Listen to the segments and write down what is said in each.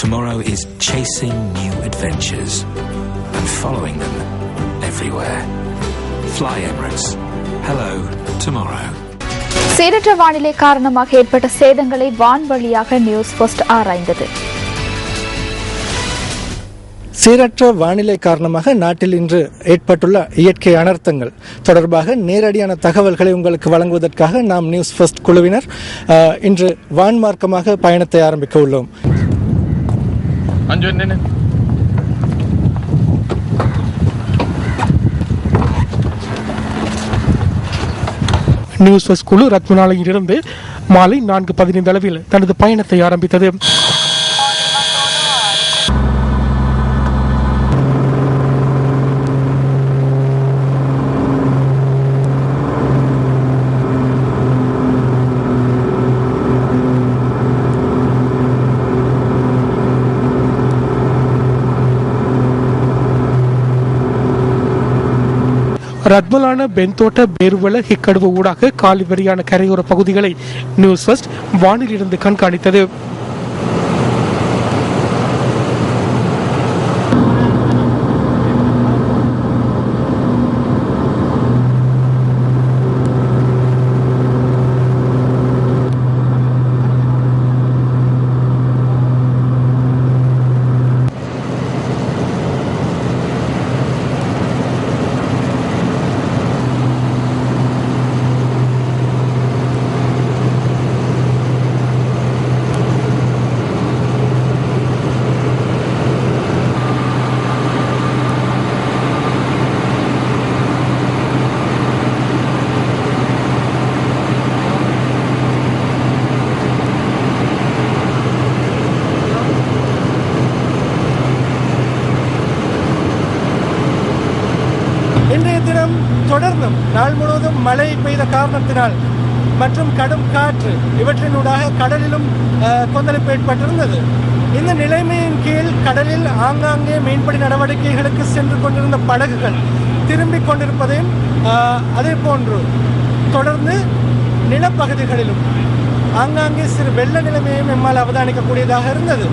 Tomorrow is chasing new adventures and following them everywhere. Fly Emirates. Hello, tomorrow. சீரற்ற வானிலை காரணமாக ஏற்பட்ட சேதங்களை வான்வழியாக நியூஸ் போஸ்ட் ஆராய்ந்தது சீரற்ற வானிலை காரணமாக நாட்டில் இன்று ஏற்பட்டுள்ள இயற்கை அனர்த்தங்கள் தொடர்பாக நேரடியான தகவல்களை உங்களுக்கு வழங்குவதற்காக நாம் நியூஸ் ஃபர்ஸ்ட் குழுவினர் இன்று வான்மார்க்கமாக பயணத்தை ஆரம்பிக்க உள்ளோம் அஞ்சு நின்று நியூஸ் ஃபர்ஸ்ட் குழு ரத்மலாலையிலிருந்து மாலை நான்கு பதினைந்து அளவில் தனது பயணத்தை ஆரம்பித்தது. ரத்மலான பென்தோட்ட பேருவல ஹிக்கடுவு ஊடாக காலிவரியான கரையோர பகுதிகளை நியூஸ் ஃபர்ஸ்ட் வானிலிருந்து கண்காணித்தது இன்றைய தினம் தொடர்ந்தும் நாள் முழுவதும் மழை பெய்த காரணத்தினால் மற்றும் கடும் காற்று இவற்றினூடாக கடலிலும் கொந்தளிப்பு ஏற்பட்டிருந்தது. இந்த நிலைமையின் கீழ் கடலில் ஆங்காங்கே மீன்பிடி நடவடிக்கைகளுக்கு சென்று கொண்டிருந்த படகுகள் திரும்பிக் கொண்டிருப்பதையும் அதே போன்று தொடர்ந்து நிலப்பகுதிகளிலும் ஆங்காங்கே சிறு வெள்ள நிலைமையும் எம்மால் அவதானிக்கக்கூடியதாக இருந்தது.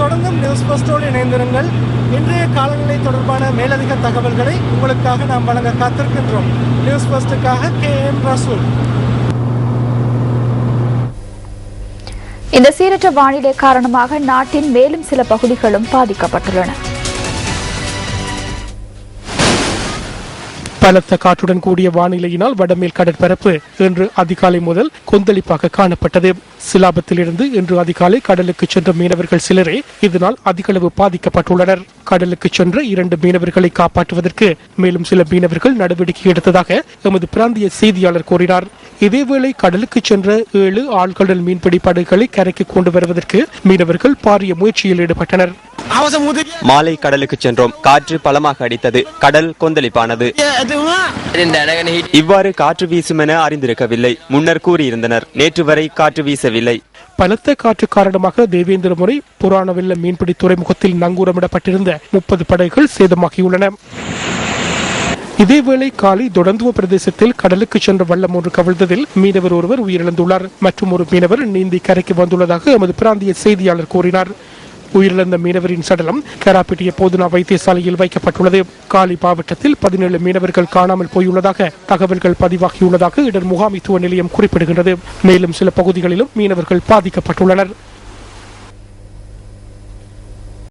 தொடர்ந்தும் நியூஸ் போஸ்டோடு இணைந்திருங்கள். இன்றைய காலநிலை தொடர்பான மேலதிக தகவல்களை உங்களுக்காக நாம் வழங்க காத்திருக்கின்றோம். நியூஸ் போஸ்டுக்காக கே எம் ரசூல். இந்த சீரற்ற வானிலை காரணமாக நாட்டின் மேலும் சில பகுதிகளும் பாதிக்கப்பட்டுள்ளன. பலத்த காற்றுடன் கூடிய வானிலையினால் வடமேல் கடற்பரப்பு இன்று அதிகாலை முதல் கொந்தளிப்பாக காணப்பட்டது. சிலாபத்திலிருந்து இன்று அதிகாலை கடலுக்கு சென்ற மீனவர்கள் சிலரே இதனால் அதிகளவு பாதிக்கப்பட்டுள்ளனர். கடலுக்கு சென்ற இரண்டு மீனவர்களை காப்பாற்றுவதற்கு மேலும் சில மீனவர்கள் நடவடிக்கை எடுத்ததாக எமது பிராந்திய செய்தியாளர் கூறினார். இதேவேளை கடலுக்கு சென்ற ஏழு ஆழ்கடல் மீன்பிடி படகுகளை கரைக்கு கொண்டு வருவதற்கு மீனவர்கள் பாரிய முயற்சியில் ஈடுபட்டனர். மாலை கடலுக்கு சென்றோம். காற்று பலமாக அடித்தது. கடல் கொந்தளிப்பானது. இவ்வாறு காற்று வீசும் என அறிந்திருக்கவில்லை. முன்னர் கூறியிருந்தனர். நேற்று வரை காற்று வீசவில்லை. பலத்த காற்று காரணமாக தேவேந்திரமுறை புராணவெல்ல மீன்பிடி துறைமுகத்தில் நங்கூரமிடப்பட்டிருந்த முப்பது படகுகள் சேதமாகியுள்ளன. இதேவேளை காலை தொடர்ந்துவ பிரதேசத்தில் கடலுக்கு சென்ற வள்ளம் ஒன்று கவிழ்ந்ததில் மீனவர் ஒருவர் உயிரிழந்துள்ளார். மற்றும் ஒரு மீனவர் நீந்தி கரைக்கு வந்துள்ளதாக எமது பிராந்திய செய்தியாளர் கூறினார். உயிரிழந்த மீனவரின் சடலம் கராப்பிட்டிய போதுனா வைத்தியசாலையில் வைக்கப்பட்டுள்ளது. காலி மாவட்டத்தில் பதினேழு மீனவர்கள் காணாமல் போயுள்ளதாக தகவல்கள் பதிவாகியுள்ளதாக இடர் முகாமித்துவ நிலையம் குறிப்பிடுகின்றது. மேலும் சில பகுதிகளிலும் மீனவர்கள் பாதிக்கப்பட்டுள்ளனர்.